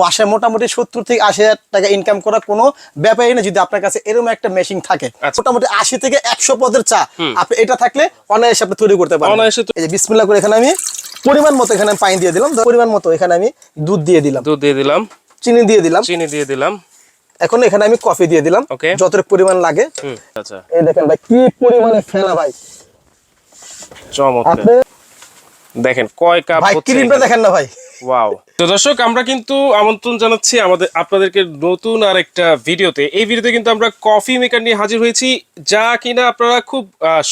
মাসে মোটামুটি সত্তর থেকে আশি হাজার টাকা ইনকাম করা কোনো ব্যাপারই না যদি আপনার কাছে এরকম একটা মেশিন থাকে। আচ্ছা। মোটামুটি আশি থেকে একশো পদের চা। আপনি এটা থাকলে অনায়াসে আপনি তৈরি করতে পারেন বিসমিল্লা করে এখানে আমি পরিমাণ মতো এখানে আমি পানি দিয়ে দিলাম। পরিমাণ মতো এখানে আমি দুধ দিয়ে দিলাম। দুধ দিয়ে দিলাম। চিনি দিয়ে দিলাম। চিনি দিয়ে দিলাম। এখন এখানে আমি কফি দিয়ে দিলাম. যতটুকু পরিমাণ লাগে। আচ্ছা। এই দেখেন ভাই কি পরিমাণে ফেনা ভাই। চমৎকার। দেখেন কয় কাপ ভাই ক্রিমটা দেখেন না ভাই। ওয়াও তো দর্শক আমরা কিন্তু আমন্ত্রণ জানাচ্ছি আমাদের আপনাদেরকে নতুন আর একটা ভিডিওতে। এই ভিডিওতে কিন্তু আমরা কফি মেকার নিয়ে হাজির হয়েছি যা কিনা আপনারা খুব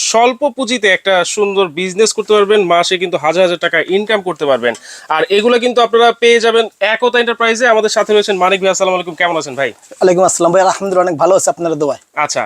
স্বল্প পুঁজিতে একটা সুন্দর বিজনেস করতে পারবেন মাসে কিন্তু হাজার হাজার টাকা ইনকাম করতে পারবেন। আর এগুলো কিন্তু আপনারা পেয়ে যাবেন একতা এন্টারপ্রাইজে আমাদের সাথে রয়েছেন মানিক ভাই আসসালামু আলাইকুম কেমন আছেন ভাই? ওয়ালাইকুম আসসালাম ভাই আলহামদুলিল্লাহ অনেক ভালো আছে আপনার দোয়ায়। আচ্ছা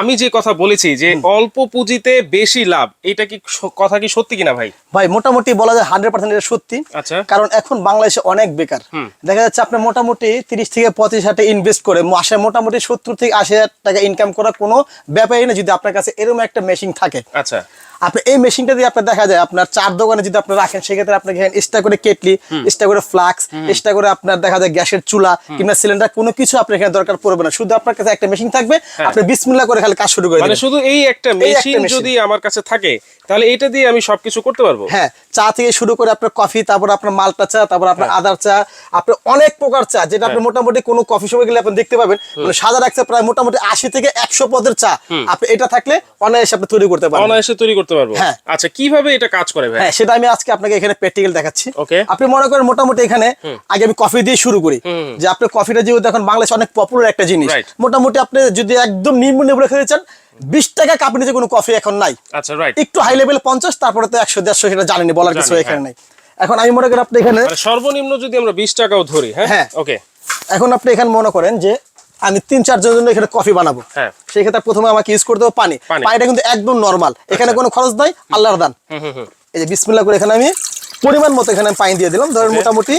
আমি যে কথা বলেছি যে অল্প পুঁজিতে বেশি লাভ এটা কি কথা কি সত্যি কিনা ভাই? ভাই মোটামুটি বলা যায় হান্ড্রেড পার্সেন্ট এটা সত্যি। আচ্ছা। কারণ এখন বাংলাদেশে অনেক বেকার। দেখা যাচ্ছে আপনি মোটামুটি তিরিশ থেকে পঁচিশ হাজার ইনভেস্ট করে মাসে মোটামুটি সত্তর থেকে আশি হাজার টাকা ইনকাম করা কোনো ব্যাপারই না যদি আপনার কাছে এরকম একটা মেশিন থাকে। আচ্ছা। আপনি এই মেশিনটা দিয়ে আপনার দেখা যায় আপনার চার দোকানে যদি আপনি রাখেন সেক্ষেত্রে আপনার এখানে এক্সট্রা করে কেটলি এক্সট্রা করে ফ্লাক্স এক্সট্রা করে আপনার দেখা যায় গ্যাসের চুলা কিংবা সিলিন্ডার কোনো কিছু আপনার এখানে দরকার পড়বে না। শুধু আপনার কাছে একটা মেশিন থাকবে আপনি বিসমিল্লা করে খালি কাজ শুরু করে মানে শুধু এই একটা মেশিন যদি আমার কাছে থাকে তাহলে এটা দিয়ে আমি সবকিছু করতে পারব? হ্যাঁ চা থেকে শুরু করে আপনার কফি তারপর আপনার মালটা চা তারপর আপনার আদার চা আপনার অনেক প্রকার চা যেটা আপনি মোটামুটি কোনো কফি শপে গেলে আপনি দেখতে পাবেন। মানে সাদা রাখছে প্রায় মোটামুটি আশি থেকে একশো পদের চা। আপনি এটা থাকলে অনায়াসে আপনি তৈরি করতে পারবেন। অনায়াসে তৈরি করতে পারব? হ্যাঁ। আচ্ছা কীভাবে এটা কাজ করে ভাই? হ্যাঁ সেটা আমি আজকে আপনাকে এখানে প্র্যাকটিক্যাল দেখাচ্ছি। Okay. আপনি মনে করেন মোটামুটি এখানে আগে আমি কফি দিয়ে শুরু করি। যে আপনি কফিটা যেহেতু এখন বাংলাদেশে অনেক পপুলার একটা জিনিস মোটামুটি আপনি যদি একদম নিম্ন লেভেলে খেতে চান বিশ টাকা কাপের নিচে কোনো কফি এখন নাই। আচ্ছা রাইট একটু হাই লেভেল পঞ্চাশ তারপরে তো একশো দেড়শো সেটা জানেনি বলার কিছু এখানে হ্যাঁ। নাই। এখন আমি মনে করি আপনি এখানে মানে সর্বনিম্ন যদি আমরা বিশ টাকাও ধরি হ্যাঁ? হ্যাঁ। ওকে এখন আপনি এখানে মনে করেন যে আমি তিন চারজনের জন্য এখানে কফি বানাবো। হ্যাঁ। সেই ক্ষেত্রে প্রথমে আমাকে ইউজ করতে হবে পানি। পানি। পানিটা কিন্তু একদম নর্মাল এখানে কোনো খরচ নাই আল্লাহর দান। এই যে বিসমিল্লা করে এখানে আমি পরিমাণ মতো এখানে পানি দিয়ে দিলাম। ধরেন মোটামুটি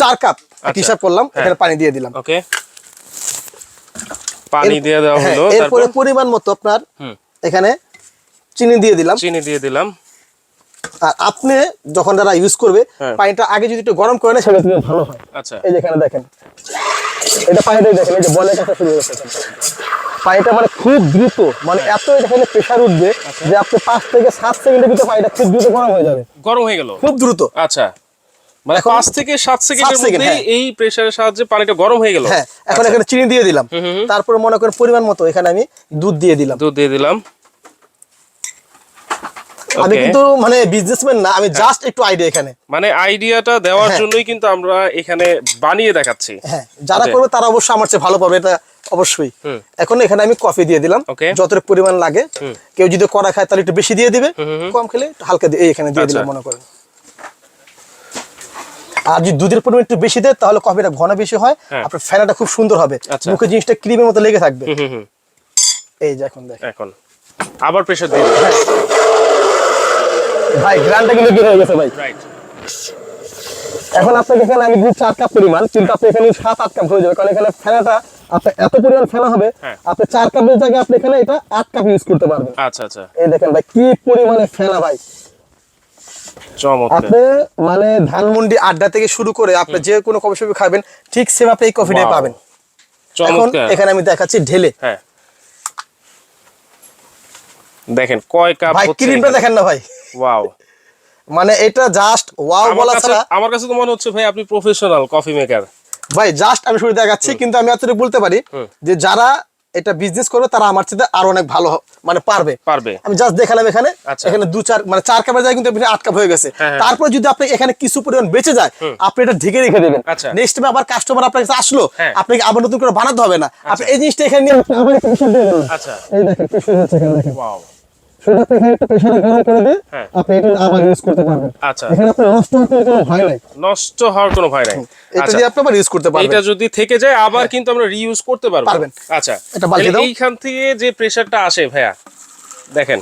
চার কাপ আচ্ছা। হিসাব করলাম এখানে পানি দিয়ে দিলাম। ওকে। পানি দিয়ে দেওয়া হ্যাঁ, হলো এরপরে পরিমাণ মতো আপনার এখানে চিনি দিয়ে দিলাম। চিনি দিয়ে দিলাম। আর আপনি যখন যারা ইউজ করবে হ্যাঁ। পানিটা আগে যদি একটু গরম করে নেয় সেটা ভালো হয়। আচ্ছা। এই যে এখানে দেখেন। এটা পানিটাই দেখেন এই যে বলের কাছে শুরু হয়েছে। পানিটা মানে খুব দ্রুত মানে এত এখানে প্রেশার উঠবে। যে আপনি পাঁচ থেকে সাত সেকেন্ডের ভিতরে পানিটা খুব দ্রুত গরম হয়ে যাবে। গরম হয়ে গেল? খুব দ্রুত। আচ্ছা। মানে পাঁচ থেকে সাত সেকেন্ডের মধ্যে হ্যাঁ। এই প্রেসারের সাহায্যে পানিটা গরম হয়ে গেল? হ্যাঁ এখন আচ্ছা, এখানে চিনি দিয়ে দিলাম। তারপরে মনে করেন পরিমাণ মতো এখানে আমি দুধ দিয়ে দিলাম। দুধ দিয়ে দিলাম। আমি কিন্তু মানে বিজনেসম্যান না আমি জাস্ট একটু আইডিয়া এখানে। মানে আইডিয়াটা দেওয়ার হ্যাঁ। জন্যই কিন্তু আমরা এখানে বানিয়ে দেখাচ্ছি। হ্যাঁ যারা. করবে তারা অবশ্যই আমার চেয়ে ভালো পাবে এটা অবশ্যই। এখন এখানে আমি কফি দিয়ে দিলাম. যতটুকু পরিমাণ লাগে। কেউ যদি কড়া খায় তাহলে একটু বেশি দিয়ে দিবে কম খেলে হালকা দিয়ে এখানে দিয়ে দিলাম আচ্ছা। মনে করেন। আর যদি দুধের পরিমাণ একটু বেশি দেয় তাহলে কফিটা ঘন বেশি হয় হ্যাঁ। আপনার ফেনাটা খুব সুন্দর হবে। আচ্ছা। মুখে জিনিসটা ক্রিমের মতো লেগে থাকবে। এই যে এখন দেখ এখন। আবার প্রেসার দিয়ে ভাই গ্রানটা কিন্তু বের হয়ে গেছে ভাই? রাইট এখন আপনাকে এখানে আমি কাপ পরিমাণ কিন্তু আপনি এখানে সাত আট কাপ হয়ে যাবে। কারণ এখানে ফেনাটা আপনার এত পরিমাণ ফেনা হবে হ্যাঁ। আপনি চার কাপের জায়গায় আপনি এখানে এটা আট কাপ ইউজ করতে পারবেন। আচ্ছা আচ্ছা। এই দেখেন ভাই কি পরিমাণে ফেনা ভাই। আপনি মানে ধানমন্ডি আড্ডা থেকে শুরু করে আপনি যে কোনো কফি শপে খাবেন ঠিক আপনি এই কফিটাই পাবেন। এখন এখানে আমি দেখাচ্ছি ঢেলে। হ্যাঁ। দেখেন কয় কাপ ভাই ক্রিমটা দেখেন না ভাই। ওয়াও। মানে এটা জাস্ট ওয়াও বলা ছাড়া আমার কাছে তো মনে হচ্ছে ভাই আপনি প্রফেশনাল কফি মেকার ভাই জাস্ট আমি শুরু দেখাচ্ছি কিন্তু আমি এতটুকু বলতে পারি যে যারা এটা বিজনেস করবে তারা আমার চেয়ে আরও অনেক ভালো মানে পারবে। পারবে। আমি জাস্ট দেখালাম এখানে। আচ্ছা। এখানে দু চার মানে চার কাপের জায়গায় কিন্তু আট কাপ হয়ে গেছে। হ্যাঁ, হ্যাঁ। তারপর যদি আপনি এখানে কিছু পরিমাণ বেঁচে যায় আপনি এটা ঢেকে রেখে দেবেন। আচ্ছা। নেক্সট টাইম আবার কাস্টমার আপনার কাছে আসলো হ্যাঁ। আপনাকে আবার নতুন করে বানাতে হবে না? আপনি এই জিনিসটা এখানে নিয়ে। আচ্ছা। এই দেখেন প্রেশার হচ্ছে এখানে দেখেন ওয়াও শুধু আপনি এখানে একটু প্রেশারে গরম করে দিয়ে হ্যাঁ। আপনি এটা আবার ইউজ করতে পারবেন। আচ্ছা। এখানে আপনার নষ্ট হওয়ার কোনো ভয় নাই। নষ্ট হওয়ার কোনো ভয় নাই। এটা আচ্ছা আপনি আবার ইউজ করতে পারবেন। এটা যদি থেকে যায় আবার কিন্তু আমরা রিইউজ করতে পারবেন। আচ্ছা। এটা বালতি দাও। এইখান থেকে যে প্রেসারটা আসে ভাইয়া দেখেন।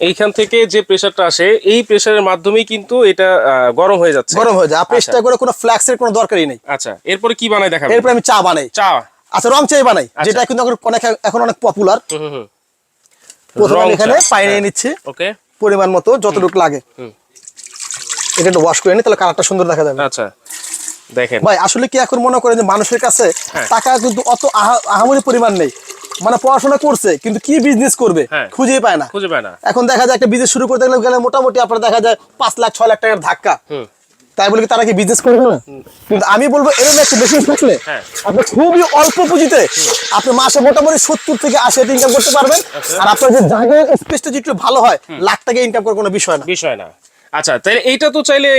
এইখান থেকে যে প্রেসারটা আসে এই প্রেসারের মাধ্যমেই কিন্তু এটা গরম হয়ে যাচ্ছে। গরম হয়ে যায়। আপনি আচ্ছা। করে কোনো ফ্ল্যাক্সের কোনো দরকারই নেই। আচ্ছা। এরপরে কি বানাই দেখাবেন? এরপর আমি চা বানাই। চা। আচ্ছা রং চাই বানাই। যেটা কিন্তু এখন অনেক এখন অনেক পপুলার প্রথমে এখানে চা, পানি নিয়ে হ্যাঁ। নিচ্ছি। ওকে পরিমাণ মতো যতটুকু লাগে। এটা একটু ওয়াশ করে নি তাহলে কালারটা সুন্দর দেখা যাবে। আচ্ছা। দেখেন। ভাই আসলে কি এখন মনে করেন যে মানুষের কাছে হ্যাঁ। টাকা কিন্তু অত আহা- আহামরি পরিমাণ নেই। মানে পড়াশোনা করছে কিন্তু কি বিজনেস করবে? হ্যাঁ। খুঁজে পায় না। খুঁজে পায় না। এখন দেখা যায় একটা বিজনেস শুরু করতে গেলে মোটামুটি আপনার দেখা যায় পাঁচ লাখ ছয় লাখ টাকার ধাক্কা। তাই বলে কি তারা কি বিজনেস করবে না কিন্তু আমি বলব এরকম একটা মেশিন থাকলে হ্যাঁ। আপনি খুবই অল্প পুঁজিতে আপনি মাসে মোটামুটি সত্তর থেকে আশি হাজার ইনকাম করতে পারবেন। আচ্ছা। আর আপনার যে জায়গার স্পেসটা যদি ভালো হয় লাখ টাকা ইনকাম করার কোনো বিষয় না। বিষয় না। আচ্ছা তাহলে এইটা তো চাইলে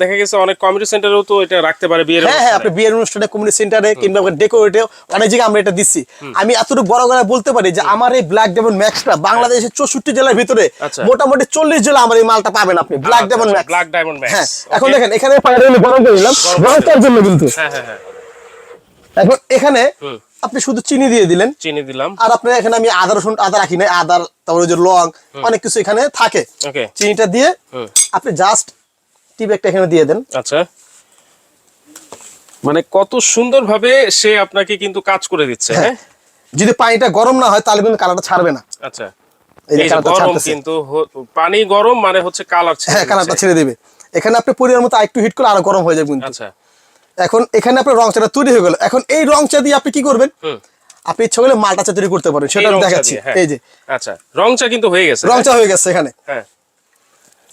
দেখা গেছে অনেক কমিউনিটি সেন্টারেও তো এটা রাখতে পারে বিয়ের হ্যাঁ হ্যাঁ আপনি বিয়ের অনুষ্ঠানে কমিউনিটি সেন্টারে কিংবা ডেকোরেটে অনেক জায়গায় আমরা এটা দিচ্ছি। আমি এতটুকু বড় করে বলতে পারি যে আমার এই ব্ল্যাক ডেমন ম্যাক্সটা বাংলাদেশের চৌষট্টি জেলার ভিতরে আচ্ছা। মোটামুটি চল্লিশ জেলা আমার এই মালটা পাবেন আপনি black demon max Black Diamond Max, হ্যাঁ এখন দেখেন এখানে পায়রা গরম করে দিলাম গরম জন্য কিন্তু। হ্যাঁ হ্যাঁ হ্যাঁ। এখন এখানে। আপনি শুধু চিনি দিয়ে দিলেন। চিনি দিলাম। আর আপনার এখানে আমি আদা রসুন আদা রাখি না আদার তারপরে যে লং অনেক কিছু এখানে থাকে। চিনিটা দিয়ে আপনি জাস্ট টিপ একটা এখানে দিয়ে দেন। আচ্ছা। মানে কত সুন্দরভাবে সে আপনাকে কিন্তু কাজ করে দিচ্ছে হ্যাঁ। যদি পানিটা গরম না হয় তাহলে কিন্তু কালারটা ছাড়বে না। আচ্ছা। গরম কিন্তু পানি গরম মানে হচ্ছে কালার হ্যাঁ কালারটা ছেড়ে দিবে। এখানে আপনি পরিমাণ মতো আরেকটু হিট করে আরও গরম হয়ে যাবে কিন্তু। আচ্ছা। এখন এখানে আপনার রং চাটা তৈরি হয়ে গেল। এখন এই রং চা দিয়ে আপনি কি করবেন? আপনি ইচ্ছা করলে মালটা চা তৈরি করতে পারেন সেটা দেখাচ্ছি। হ্যাঁ। এই যে। আচ্ছা রংটা কিন্তু হয়ে গেছে রং চা হয়ে গেছে এখানে। হ্যাঁ।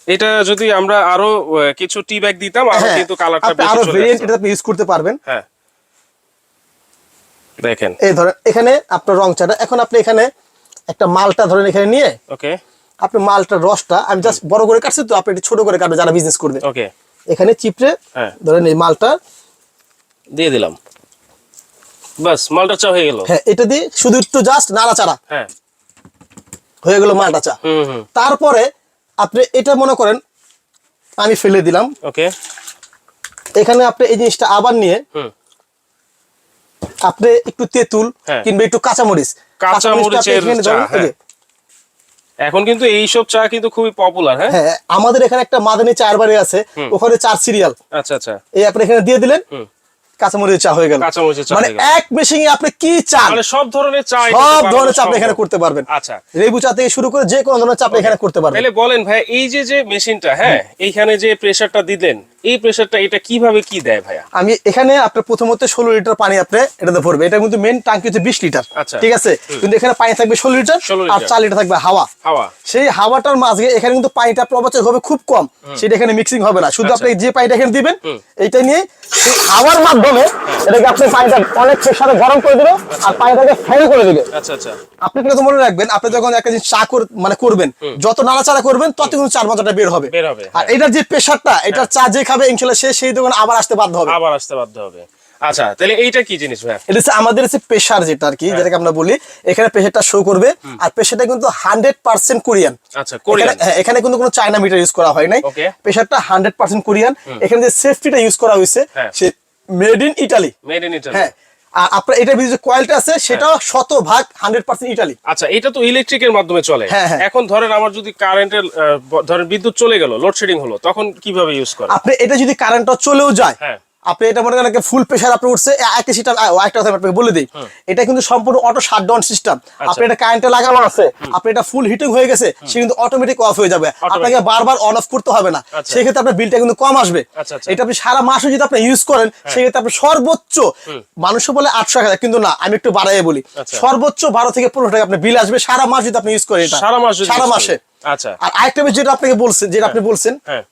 এটা যদি আমরা আরও কিছু টি ব্যাগ দিতাম আরও হ্যাঁ কিন্তু কালারটা বেশি আরও ভেরিয়েন্ট এটা আপনি ইউজ করতে পারবেন। হ্যাঁ। দেখেন। এই ধরেন এখানে আপনার রং চাটা এখন আপনি এখানে একটা মালটা ধরেন এখানে নিয়ে ওকে। আপনি মালটার রসটা আমি জাস্ট বড় করে কাটছি তো আপনি ছোট করে কাটবেন যারা বিজনেস করবে। ওকে। এখানে চিপড়ে হ্যাঁ। ধরেন এই মালটা দিয়ে দিলাম। বাস মালটা চা হয়ে গেল। হ্যাঁ এটা দিয়ে শুধু একটু জাস্ট নাড়াচাড়া। হ্যাঁ। হয়ে গেল মালটা চা। তারপরে আপনি এটা মনে করেন আমি ফেলে দিলাম। ওকে। এখানে আপনি এই জিনিসটা আবার নিয়ে হুম। আপনি একটু তেঁতুল হ্যাঁ। কিংবা একটু কাঁচামরিচ। কাঁচা কাঁচামরিচটা আপনি মরিচের চা, ধরেন, এই যে, এখন কিন্তু এইসব চা কিন্তু খুবই পপুলার হ্যাঁ? হ্যাঁ আমাদের এখানে একটা মাদানি চার বাড়ি আছে ওখানে চার সিরিয়াল। আচ্ছা আচ্ছা। এই আপনি এখানে দিয়ে দিলেন। হুম। কাঁচামরিচ চা হয়ে গেল। মানে। এক মেশিনে আপনি কি চা মানে সব ধরনের চা সব ধরনের চা আপনি এখানে করতে পারবেন। আচ্ছা। লেবু চা থেকে শুরু করে যে কোনো ধরনের চা আপনি এখানে করতে পারবেন। তাহলে বলেন ভাই এই যে যে মেশিনটা হ্যাঁ এইখানে যে প্রেসারটা দিলেন এই প্রেসারটা এটা কীভাবে কি দেয় ভাইয়া? আমি এখানে আপনার প্রথমত ষোলো লিটার পানি আপনি এটাতে ভরবে। এটা কিন্তু মেন টাঙ্কি হচ্ছে বিশ লিটার। আচ্ছা। ঠিক আছে? কিন্তু এখানে পানি থাকবে ষোলো লিটার আর চার লিটার থাকবে হাওয়া। হাওয়া। সেই হাওয়াটার মাঝে এখানে কিন্তু পানিটা প্রবচয় হবে খুব কম। সেটা এখানে মিক্সিং হবে না। শুধু আচ্ছা। আপনি যে পানিটা এখানে দিবেন এইটা নিয়ে সেই হাওয়ার মাধ্যমে এটাকে আপনি পানিটা অনেক প্রেসারে গরম করে দেবে আর পানিটাকে ফেল করে দেবে। আচ্ছা আচ্ছা। আপনি কিন্তু মনে রাখবেন আপনি যখন একটা জিনিস চা কর- মানে করবেন যত নাড়াচাড়া করবেন তত কিন্তু চার মজাটা বের হবে। আর হ্যাঁ। এটার যে প্রেসারটা এটার চা যে খাবে ইনশাল্লাহ সে সেই দোকানে আবার আসতে বাধ্য হবে। আবার আসতে বাধ্য হবে। আচ্ছা তাহলে এইটা কি জিনিস ভাই? এটা হচ্ছে আমাদের হচ্ছে প্রেশার যেটা আর কি হ্যাঁ। যেটাকে আমরা বলি। এখানে প্রেশারটা শো করবে। আর প্রেশারটা কিন্তু হান্ড্রেড পার্সেন্ট কোরিয়ান। আচ্ছা কোরিয়ান। এখানে- হ্যাঁ, কিন্তু কোনো চায়না মিটার ইউজ করা হয় নাই। পেশারটা প্রেশারটা হান্ড্রেড পার্সেন্ট কোরিয়ান। এখানে যে সেফটিটা ইউজ করা হয়েছে হ্যাঁ। সে made in Italy made in Italy হ্যাঁ আর আপনার এটার ভিতরে যে কয়েলটা আছে সেটা হ্যাঁ। শত ভাগ হান্ড্রেড পার্সেন্ট ইটালি আচ্ছা এটা তো ইলেকট্রিকের মাধ্যমে চলে হ্যাঁ, হ্যাঁ। এখন ধরেন আমার যদি কারেন্টের ধরেন বিদ্যুৎ চলে গেল লোডশেডিং হলো তখন কীভাবে ইউজ করে আপনি এটা যদি কারেন্টটা চলেও যায় হ্যাঁ। আপনি এটা মনে করেন ফুল প্রেশার আপনি উঠছে এ- একটা সেটা একটা কথা আপনাকে বলে দিই। এটা কিন্তু সম্পূর্ণ অটো শাটডাউন সিস্টেম আচ্ছা। আপনি এটা কারেন্টে লাগানো আছে আপনি এটা ফুল হিটিং হয়ে গেছে সে কিন্তু অটোমেটিক অফ হয়ে যাবে। আপনাকে বারবার অন অফ করতে হবে না। আচ্ছা। সেক্ষেত্রে আপনার বিলটা কিন্তু কম আসবে। আচ্ছা, আচ্ছা। এটা আপনি সারা মাসে যদি আপনি ইউজ করেন সেক্ষেত্রে আপনি সর্বোচ্চ মানুষ বলে আটশো টাকা কিন্তু না আমি একটু বাড়াই বলি। সর্বোচ্চ বারো থেকে পনেরো টাকা আপনার বিল আসবে সারা মাস যদি আপনি ইউজ করেন সারা মাস সারা মাসে। আচ্ছা। আর আরেকটা যেটা আপনাকে বলছেন যেটা আপনি বলছেন হ্যাঁ।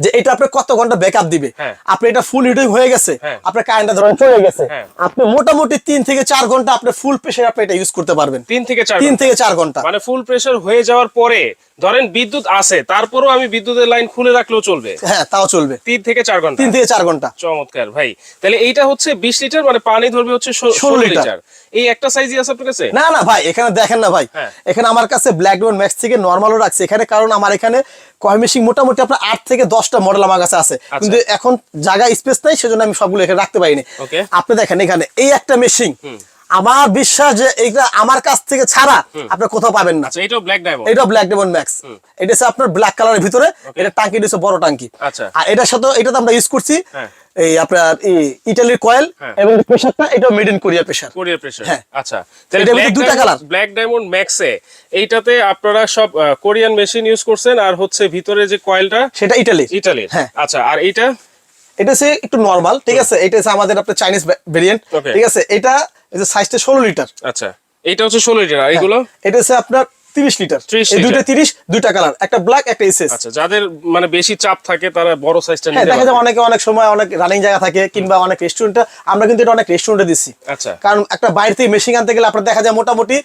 যে এটা আপনি কত ঘণ্টা ব্যাকআপ দিবে হ্যাঁ। আপনি এটা ফুল হিটিং হয়ে গেছে হ্যাঁ। আপনার কারেন্টটা ধরেন চলে গেছে হ্যাঁ। আপনি মোটামুটি তিন থেকে চার ঘণ্টা আপনি ফুল প্রেসার আপনি এটা ইউজ করতে পারবেন তিন থেকে চার তিন ঘণ্টা। থেকে চার ঘণ্টা মানে ফুল প্রেসার হয়ে যাওয়ার পরে ধরেন বিদ্যুৎ আছে তারপরও আমি বিদ্যুতের লাইন খুলে রাখলেও চলবে। হ্যাঁ তাও চলবে। তিন থেকে চার ঘণ্টা। তিন থেকে চার ঘণ্টা। চমৎকার ভাই। তাহলে এইটা হচ্ছে বিশ লিটার মানে পানি ধরবে হচ্ছে ষোলো লিটার। এই একটা সাইজই আছে আপনার কাছে? না না ভাই এখানে দেখেন না ভাই। হ্যাঁ। এখানে আমার কাছে ব্ল্যাক ডোন ম্যাক্স থেকে নর্মালও রাখছে। এখানে কারণ আমার এখানে কয় মেশিন মোটামুটি আপনার আট থেকে দশটা মডেল আমার কাছে আছে। আচ্ছা। কিন্তু এখন জায়গা স্পেস নাই সেজন্য আমি সবগুলো এখানে রাখতে পারিনি. আপনি দেখেন এখানে এই একটা মেশিন আমার বিশ্বাস যে এইটা আমার কাছ থেকে ছাড়া আপনি কোথাও পাবেন না। আচ্ছা এটাও ব্ল্যাক ডায়মন্ড এটা ব্ল্যাক ম্যাক্স এটা হচ্ছে আপনার ব্ল্যাক কালারের ভিতরে এটা টাঙ্কি হচ্ছে বড় টাঙ্কি। আচ্ছা। আর এটার সাথে এটাতে আমরা ইউজ করছি হ্যাঁ। এই আপনার ইটালির কয়েল হ্যাঁ। এবং প্রেসারটা এটা মেড ইন কোরিয়া প্রেসার কোরিয়ার প্রেসার হ্যাঁ। আচ্ছা। মধ্যে দুইটা colour। ব্ল্যাক ডায়মন্ড ম্যাক্সে এইটাতে আপনারা সব কোরিয়ান মেশিন ইউজ করছেন আর হচ্ছে ভিতরে যে কয়েলটা সেটা ইটালি ইটালির হ্যাঁ। আচ্ছা আর এইটা? এটা হচ্ছে একটু নর্মাল ঠিক আছে? এটা হচ্ছে আমাদের আপনার চাইনিজ ভেরিয়েন্ট ঠিক আছে? এটা সাইজটা ষোলো লিটার আচ্ছা এটা হচ্ছে ষোলো লিটার আর এগুলো এটা হচ্ছে আপনার তিরিশ লিটার এই দুইটা লিটার। তিরিশ দুইটা কালার একটা ব্ল্যাক একটা এসএস আচ্ছা যাদের মানে বেশি চাপ থাকে তারা বড় সাইজটা হ্যাঁ নিতে দেখা যায় অনেকে অনেক সময় অনেক রানিং জায়গা থাকে কিংবা অনেক রেস্টুরেন্টে আমরা কিন্তু এটা অনেক রেস্টুরেন্টে দিচ্ছি আচ্ছা। কারণ একটা বাইরে থেকে মেশিন আনতে গেলে আপনার দেখা যায় মোটামুটি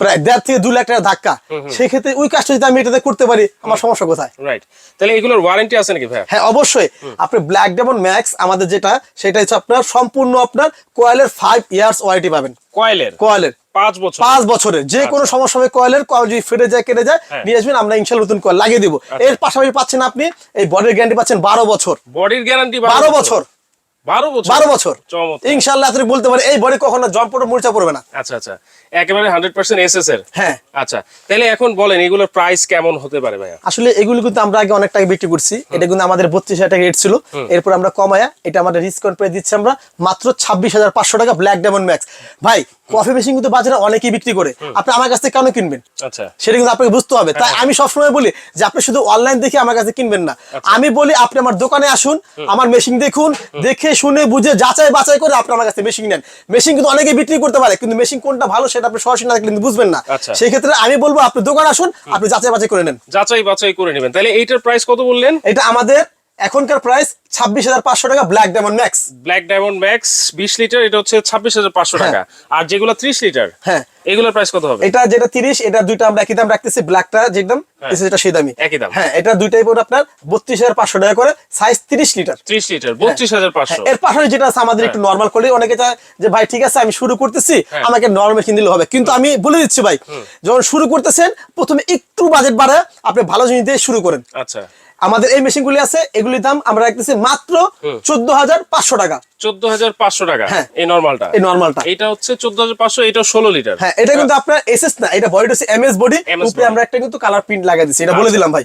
প্রায় দেড় থেকে দু লাখ টাকা ধাক্কা। সেক্ষেত্রে ওই কাজটা যদি আমি এটাতে করতে পারি আমার সমস্যা কোথায়? রাইট তাহলে এগুলোর ওয়ারেন্টি আছে নাকি ভাই হ্যাঁ অবশ্যই। আপনি ব্ল্যাক ডেমন ম্যাক্স আমাদের যেটা সেটা হচ্ছে আপনার সম্পূর্ণ আপনার কোয়েলের ফাইভ ইয়ার্স ওয়ারেন্টি পাবেন। কয়েলের কোয়েলের পাঁচ বছর পাঁচ বছরের। যে কোনো সমস্যা হবে কয়েলের কয়েল যদি ফেটে যায় কেটে যায় হ্যাঁ। নিয়ে আসবেন আমরা ইনশাল্লাহ নতুন কয়েল লাগিয়ে দিব। এর পাশাপাশি পাচ্ছেন আপনি এই বডির গ্যারান্টি পাচ্ছেন বারো বছর। বডির গ্যারান্টি বারো বছর। বারো বছর। বারো বছর। ইনশাল্লাহ আপনি বলতে পারেন এই বডি কখনো জম পড়ে পড়বে না। আচ্ছা আচ্ছা। একেবারে হান্ড্রেড পার্সেন্ট এসএস এর? হ্যাঁ। আচ্ছা তাহলে এখন বলেন এগুলোর প্রাইস কেমন হতে পারে ভাইয়া? আসলে এগুলো কিন্তু আমরা আগে অনেক টাকা বিক্রি করছি। এটা কিন্তু আমাদের বত্রিশ হাজার টাকা রেট ছিল। এরপর আমরা কমায়া এটা আমাদের ডিসকাউন্ট পেয়ে দিচ্ছি আমরা মাত্র ছাব্বিশ হাজার পাঁচশো টাকা ব্ল্যাক ডায়মন্ড ম্যাক্স ভাই কফি মেশিন কিন্তু বাজারে অনেকেই বিক্রি করে। আপনি আমার কাছ থেকে কেন কিনবেন? আচ্ছা। সেটা কিন্তু আপনাকে বুঝতে হবে। তাই আমি সবসময় বলি যে আপনি শুধু অনলাইন দেখে আমার কাছে কিনবেন না। আমি বলি আপনি আমার দোকানে আসুন আমার মেশিন দেখুন দেখে শুনে বুঝে যাচাই বাছাই করে আপনার আমার কাছে মেশিন নেন। মেশিন কিন্তু অনেকে বিক্রি করতে পারে কিন্তু মেশিন কোনটা ভালো সেটা আপনি সরাসরি না কিন্তু বুঝবেন না। আচ্ছা। সেই ক্ষেত্রে আমি বলব আপনি দোকান আসুন আপনি যাচাই বাছাই করে নেন। যাচাই বাছাই করে নেবেন। তাহলে এইটার প্রাইস কত বললেন? এটা আমাদের এখনকার প্রাইস ছাব্বিশ হাজার পাঁচশো টাকা black diamond max black diamond max বিশ লিটার এটা হচ্ছে ছাব্বিশ হাজার পাঁচশো টাকা। আর যেগুলো ত্রিশ লিটার হ্যাঁ। এগুলোর প্রাইস কত হবে? এটা যেটা তিরিশ এটা দুইটা আমরা একই দাম রাখতেছি ব্ল্যাকটা যে দাম যেটা সেই দামি একই দাম। হ্যাঁ এটা দুইটাই পড়বে আপনার বত্রিশ হাজার পাঁচশো টাকা করে সাইজ তিরিশ লিটার ত্রিশ লিটার বত্রিশ হাজার পাঁচশো। এর পাশাপাশি যেটা আছে আমাদের একটু নর্মাল করলে অনেকে চায় যে ভাই ঠিক আছে আমি শুরু করতেছি হ্যাঁ। আমাকে নর্মাল মেশিন দিলে হবে। কিন্তু আমি বলে দিচ্ছি ভাই যখন শুরু করতেছেন প্রথমে একটু বাজেট বাড়ায় আপনি ভালো জিনিস দিয়ে শুরু করেন। আচ্ছা। আমাদের এই মেশিন গুলি আছে এগুলির দাম আমরা রাখতেছি মাত্র চোদ্দ হাজার পাঁচশো টাকা। চোদ্দ হাজার পাঁচশো টাকা হ্যাঁ। এই নর্মালটা। এই নর্মালটা। এটা হচ্ছে চোদ্দ হাজার পাঁচশো এটা ষোলো লিটার। হ্যাঁ এটা কিন্তু আপনার এস না এটা বডিটা হচ্ছে এমএস বডি MS উপরে আমরা একটা কিন্তু কালার প্রিন্ট লাগাই দিচ্ছি এটা বলে দিলাম ভাই।